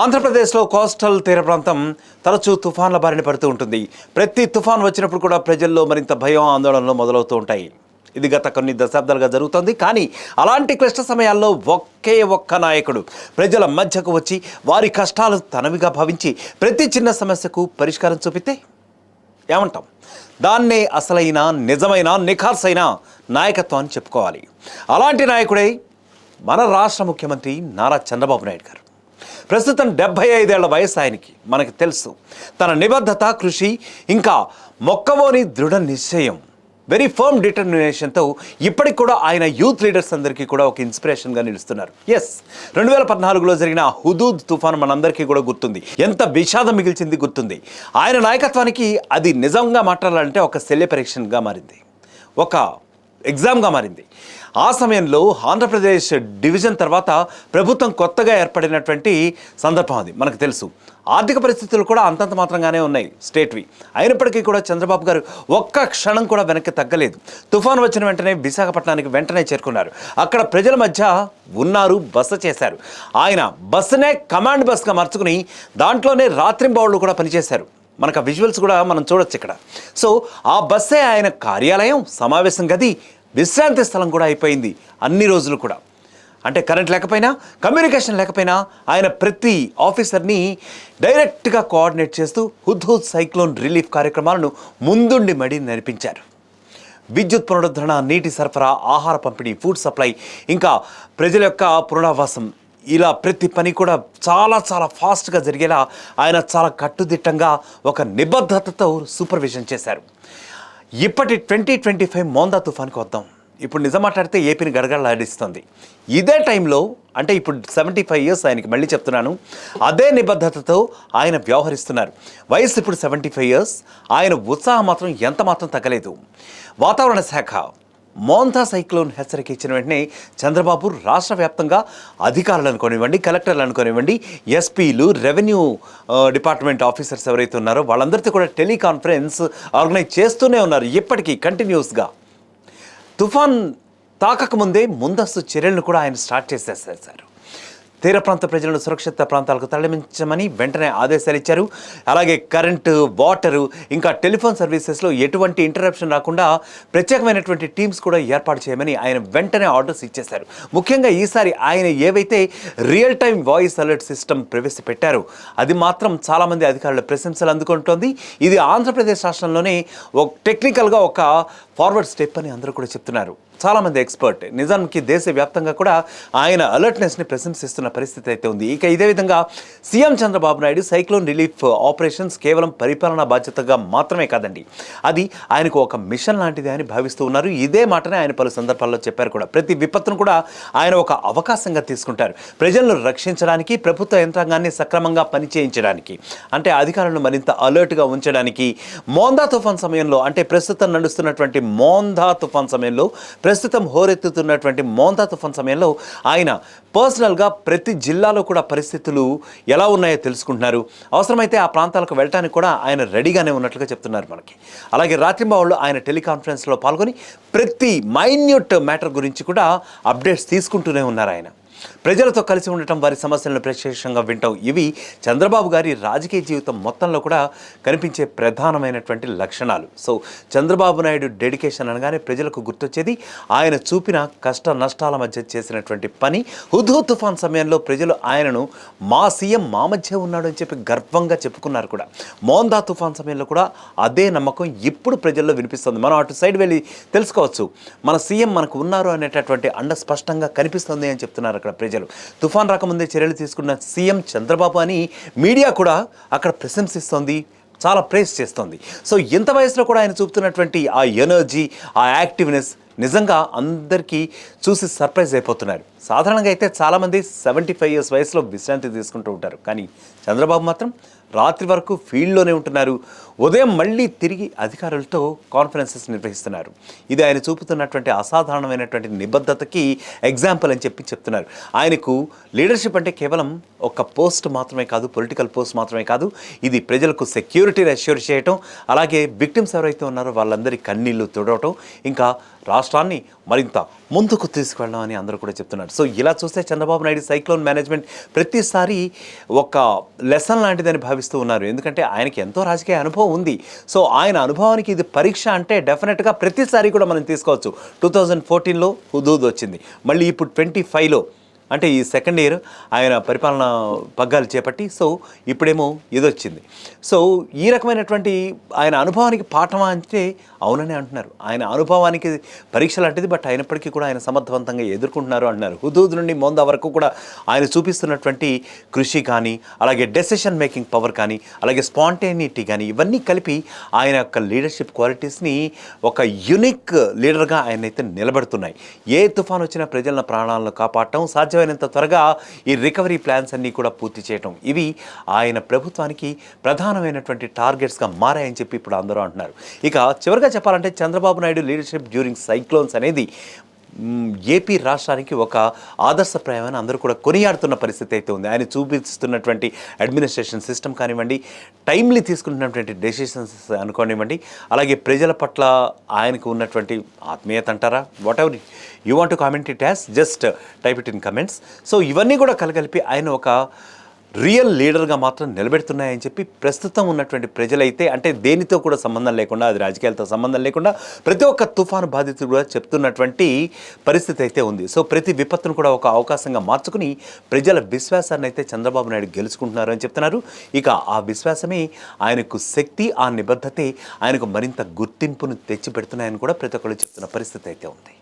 ఆంధ్రప్రదేశ్లో కోస్టల్ తీర ప్రాంతం తరచూ తుఫాన్ల బారిన పడుతూ ఉంటుంది. ప్రతి తుఫాన్ వచ్చినప్పుడు కూడా ప్రజల్లో మరింత భయం ఆందోళనలు మొదలవుతూ ఉంటాయి. ఇది గత కొన్ని దశాబ్దాలుగా జరుగుతోంది. కానీ అలాంటి క్లిష్ట సమయాల్లో ఒకే ఒక్క నాయకుడు ప్రజల మధ్యకు వచ్చి వారి కష్టాలు తనవిగా భావించి ప్రతి చిన్న సమస్యకు పరిష్కారం చూపితే ఏమంటాం? దాన్నే అసలైన నిజమైన నిఖార్సైన నాయకత్వం అని చెప్పుకోవాలి. అలాంటి నాయకుడే మన రాష్ట్ర ముఖ్యమంత్రి నారా చంద్రబాబు నాయుడు గారు. ప్రస్తుతం డెబ్బై ఐదేళ్ళ వయసు ఆయనకి మనకు తెలుసు. తన నిబద్ధత కృషి ఇంకా మొక్కవోని దృఢ నిశ్చయం. వెరీ ఫర్మ్ డిటర్మినేషన్తో ఇప్పటికి కూడా ఆయన యూత్ లీడర్స్ అందరికీ కూడా ఒక ఇన్స్పిరేషన్గా నిలుస్తున్నారు. ఎస్ రెండు వేల పద్నాలుగులో జరిగిన హుదూద్ తుఫాన్ మనందరికీ కూడా గుర్తుంది. ఎంత విషాదం మిగిల్చింది గుర్తుంది. ఆయన నాయకత్వానికి అది నిజంగా మాట్లాడాలంటే ఒక శల్య పరీక్షగా మారింది. ఒక ఎగ్జామ్గా మారింది. ఆ సమయంలో ఆంధ్రప్రదేశ్ డివిజన్ తర్వాత ప్రభుత్వం కొత్తగా ఏర్పడినటువంటి సందర్భం అది మనకు తెలుసు. ఆర్థిక పరిస్థితులు కూడా అంతంత మాత్రంగానే ఉన్నాయి స్టేట్వి. అయినప్పటికీ కూడా చంద్రబాబు గారు ఒక్క క్షణం కూడా వెనక్కి తగ్గలేదు. తుఫాను వచ్చిన వెంటనే విశాఖపట్నానికి వెంటనే చేరుకున్నారు. అక్కడ ప్రజల మధ్య ఉన్నారు బస చేశారు. ఆయన బస్సునే కమాండ్ బస్గా మార్చుకుని దాంట్లోనే రాత్రింబావుళ్ళు కూడా పనిచేశారు. మనకు ఆ విజువల్స్ కూడా మనం చూడొచ్చు ఇక్కడ. సో ఆ బస్సే ఆయన కార్యాలయం సమావేశం గది విశ్రాంతి స్థలం కూడా అయిపోయింది అన్ని రోజులు కూడా. అంటే కరెంట్ లేకపోయినా కమ్యూనికేషన్ లేకపోయినా ఆయన ప్రతి ఆఫీసర్ని డైరెక్ట్గా కోఆర్డినేట్ చేస్తూ హుద్హుద్ సైక్లోన్ రిలీఫ్ కార్యక్రమాలను ముందుండి మడి నడిపించారు. విద్యుత్ పునరుద్ధరణ నీటి సరఫరా ఆహార పంపిణీ ఫుడ్ సప్లై ఇంకా ప్రజల యొక్క పునరావాసం ఇలా ప్రతి పని కూడా చాలా చాలా ఫాస్ట్గా జరిగేలా ఆయన చాలా కట్టుదిట్టంగా ఒక నిబద్ధతతో సూపర్విజన్ చేశారు. ఇప్పటి ట్వంటీ ట్వంటీ ఫైవ్ మోందా తుఫాన్కి వద్దాం. ఇప్పుడు నిజం మాట్లాడితే ఏపీని గడగడలాడిస్తుంది. ఇదే టైంలో అంటే ఇప్పుడు సెవెంటీ ఫైవ్ ఇయర్స్ ఆయనకి మళ్ళీ చెప్తున్నాను అదే నిబద్ధతతో ఆయన వ్యవహరిస్తున్నారు. వయసు ఇప్పుడు సెవెంటీ ఫైవ్ ఇయర్స్ ఆయన ఉత్సాహం మాత్రం ఎంత మాత్రం తగ్గలేదు. వాతావరణ శాఖ మోంతా సైక్లోన్ హెచ్చరిక ఇచ్చిన వెంటనే చంద్రబాబు రాష్ట్ర వ్యాప్తంగా అధికారులు అనుకోనివ్వండి కలెక్టర్లు అనుకోనివ్వండి ఎస్పీలు రెవెన్యూ డిపార్ట్మెంట్ ఆఫీసర్స్ ఎవరైతే ఉన్నారో వాళ్ళందరితో కూడా టెలికాన్ఫరెన్స్ ఆర్గనైజ్ చేస్తూనే ఉన్నారు ఇప్పటికీ కంటిన్యూస్గా. తుఫాన్ తాకకముందే ముందస్తు చర్యలను కూడా ఆయన స్టార్ట్ చేసేసారు తీర ప్రాంత ప్రజలను సురక్షిత ప్రాంతాలకు తరలించమని వెంటనే ఆదేశాలు ఇచ్చారు. అలాగే కరెంటు వాటరు ఇంకా టెలిఫోన్ సర్వీసెస్లో ఎటువంటి ఇంటరప్షన్ రాకుండా ప్రత్యేకమైనటువంటి టీమ్స్ కూడా ఏర్పాటు చేయమని ఆయన వెంటనే ఆర్డర్స్ ఇచ్చేశారు. ముఖ్యంగా ఈసారి ఆయన ఏవైతే real time voice alert system ప్రవేశపెట్టారో అది మాత్రం చాలామంది అధికారుల ప్రశంసలు అందుకుంటోంది. ఇది ఆంధ్రప్రదేశ్ రాష్ట్రంలోనే ఒక టెక్నికల్గా ఒక ఫార్వర్డ్ స్టెప్ అని అందరూ కూడా చెప్తున్నారు. చాలామంది ఎక్స్పర్ట్ నిజానికి దేశవ్యాప్తంగా కూడా ఆయన అలర్ట్నెస్ని ప్రశంసిస్తున్న పరిస్థితి అయితే ఉంది. ఇక ఇదే విధంగా CM Chandrababu Naidu cyclone relief operations కేవలం పరిపాలనా బాధ్యతగా మాత్రమే కాదండి. అది ఆయనకు ఒక మిషన్ లాంటిది అని భావిస్తూ ఉన్నారు. ఇదే మాటనే ఆయన పలు సందర్భాల్లో చెప్పారు కూడా. ప్రతి విపత్తును కూడా ఆయన ఒక అవకాశంగా తీసుకుంటారు. ప్రజలను రక్షించడానికి ప్రభుత్వ యంత్రాంగాన్ని సక్రమంగా పనిచేయించడానికి అంటే అధికారులను మరింత అలర్ట్గా ఉంచడానికి మోందా తుఫాన్ సమయంలో అంటే ప్రస్తుతం నడుస్తున్నటువంటి మోందా తుఫాన్ సమయంలో ప్రస్తుతం హోరెత్తుతున్నటువంటి మోందా తుఫాన్ సమయంలో ఆయన పర్సనల్గా ప్రతి జిల్లాలో కూడా పరిస్థితులు ఎలా ఉన్నాయో తెలుసుకుంటున్నారు. అవసరమైతే ఆ ప్రాంతాలకు వెళ్ళడానికి కూడా ఆయన రెడీగానే ఉన్నట్లుగా చెప్తున్నారు మనకి. అలాగే రాత్రింబావుళ్ళు ఆయన టెలికాన్ఫరెన్స్లో పాల్గొని ప్రతి మైన్యూట్ మ్యాటర్ గురించి కూడా అప్డేట్స్ తీసుకుంటూనే ఉన్నారు ఆయన. ప్రజలతో కలిసి ఉండటం వారి సమస్యలను ప్రత్యక్షంగా వింటాం. ఇవి చంద్రబాబు గారి రాజకీయ జీవితం మొత్తంలో కూడా కనిపించే ప్రధానమైనటువంటి లక్షణాలు. సో చంద్రబాబు నాయుడు డెడికేషన్ అనగానే ప్రజలకు గుర్తొచ్చేది ఆయన చూపిన కష్ట నష్టాల మధ్య చేసినటువంటి పని. హుదూ తుఫాన్ సమయంలో ప్రజలు ఆయనను మా సీఎం మా మధ్య ఉన్నాడు అని చెప్పి గర్వంగా చెప్పుకున్నారు కూడా. మోందా తుఫాన్ సమయంలో కూడా అదే నమ్మకం ఇప్పుడు ప్రజల్లో వినిపిస్తుంది. మనం అటు సైడ్ వెళ్ళి తెలుసుకోవచ్చు. మన సీఎం మనకు ఉన్నారు అనేటటువంటి అండ స్పష్టంగా కనిపిస్తుంది అని చెప్తున్నారు అక్కడ ప్రజలు. తుఫాన్ రాకముందే చర్యలు తీసుకున్న సీఎం చంద్రబాబు అని మీడియా కూడా అక్కడ ప్రశంసిస్తోంది చాలా ప్రేస్ చేస్తోంది. సో ఎంత వయసులో కూడా ఆయన చూపుతున్నటువంటి ఆ ఎనర్జీ ఆ యాక్టివ్నెస్ నిజంగా అందరికీ చూసి సర్ప్రైజ్ అయిపోతున్నారు. సాధారణంగా అయితే చాలామంది సెవెంటీ ఫైవ్ ఇయర్స్ వయసులో విశ్రాంతి తీసుకుంటూ ఉంటారు. కానీ చంద్రబాబు మాత్రం రాత్రి వరకు ఫీల్డ్లోనే ఉంటున్నారు. ఉదయం మళ్ళీ తిరిగి అధికారులతో కాన్ఫరెన్సెస్ నిర్వహిస్తున్నారు. ఇది ఆయన చూపుతున్నటువంటి అసాధారణమైనటువంటి నిబద్ధతకి ఎగ్జాంపుల్ అని చెప్పి చెప్తున్నారు. ఆయనకు లీడర్షిప్ అంటే కేవలం ఒక పోస్ట్ మాత్రమే కాదు పొలిటికల్ పోస్ట్ మాత్రమే కాదు ఇది ప్రజలకు సెక్యూరిటీని అష్యూర్ చేయటం అలాగే విక్టిమ్స్ ఎవరైతే ఉన్నారో వాళ్ళందరి కన్నీళ్ళు తుడవటం ఇంకా రాష్ట్రాన్ని మరింత ముందుకు తీసుకువెళ్ళడం అని అందరూ కూడా చెప్తున్నారు. సో ఇలా చూస్తే చంద్రబాబు నాయుడు సైక్లోన్ మేనేజ్మెంట్ ప్రతిసారి ఒక లెసన్ లాంటిదని భావిస్తూ ఉన్నారు. ఎందుకంటే ఆయనకి ఎంతో రాజకీయ అనుభవం ఉంది. సో ఆయన అనుభవానికి ఇది పరీక్ష అంటే డెఫినెట్గా ప్రతిసారి కూడా మనం తీసుకోవచ్చు. టూ థౌజండ్ ఫోర్టీన్లో హుదూద్ వచ్చింది. మళ్ళీ ఇప్పుడు ట్వంటీ ఫైవ్లో అంటే ఈ సెకండ్ ఇయర్ ఆయన పరిపాలన పగ్గాలు చేపట్టి సో ఇప్పుడేమో ఇది వచ్చింది సో ఈ రకమైనటువంటి ఆయన అనుభవానికి పాఠమా అంటే అవునని అంటున్నారు. ఆయన అనుభవానికి పరీక్ష లాంటిది బట్ అయినప్పటికీ కూడా ఆయన సమర్థవంతంగా ఎదుర్కొంటున్నారు అంటున్నారు. హుదూద్ నుండి మొంద వరకు కూడా ఆయన చూపిస్తున్నటువంటి కృషి కానీ అలాగే డెసిషన్ మేకింగ్ పవర్ కానీ అలాగే స్పాంటేనిటీ కానీ ఇవన్నీ కలిపి ఆయన యొక్క లీడర్షిప్ క్వాలిటీస్ని ఒక యునిక్ లీడర్గా ఆయన అయితే నిలబెడుతున్నాయి. ఏ తుఫాన్ వచ్చినా ప్రజల ప్రాణాలను కాపాడటం సాధ్యం సాధ్యమైనంత త్వరగా ఈ రికవరీ ప్లాన్స్ అన్నీ కూడా పూర్తి చేయటం. ఇవి ఆయన ప్రభుత్వానికి ప్రధానమైనటువంటి టార్గెట్స్గా మారాయని చెప్పి ఇప్పుడు అందరూ అంటున్నారు. ఇక చివరిగా చెప్పాలంటే Chandrababu Naidu leadership during cyclones అనేది ఏపీ రాష్ట్రానికి ఒక ఆదర్శప్రాయమని అందరూ కూడా కొనియాడుతున్న పరిస్థితి అయితే ఉంది. ఆయన చూపిస్తున్నటువంటి అడ్మినిస్ట్రేషన్ సిస్టమ్ కానివ్వండి టైమ్లీ తీసుకుంటున్నటువంటి డెసిషన్స్ అనుకోనివ్వండి అలాగే ప్రజల పట్ల ఆయనకు ఉన్నటువంటి ఆత్మీయత అంటారా? Whatever you want to comment it has just type it in comments so ఇవన్నీ కూడా కలగలిపి ఆయన ఒక రియల్ లీడర్గా మాత్రం నిలబెడుతున్నాయని చెప్పి ప్రస్తుతం ఉన్నటువంటి ప్రజలైతే అంటే దేనితో కూడా సంబంధం లేకుండా అది రాజకీయాలతో సంబంధం లేకుండా ప్రతి ఒక్క తుఫాను బాధితుడు కూడా చెప్తున్నటువంటి పరిస్థితి అయితే ఉంది. సో ప్రతి విపత్తును కూడా ఒక అవకాశంగా మార్చుకుని ప్రజల విశ్వాసాన్ని అయితే చంద్రబాబు నాయుడు గెలుచుకుంటున్నారు అని చెప్తున్నారు. ఇక ఆ విశ్వాసమే ఆయనకు శక్తి ఆ నిబద్ధతే ఆయనకు మరింత గుర్తింపును తెచ్చిపెడుతున్నాయని కూడా ప్రతి ఒక్కరు చెప్తున్న పరిస్థితి అయితే ఉంది.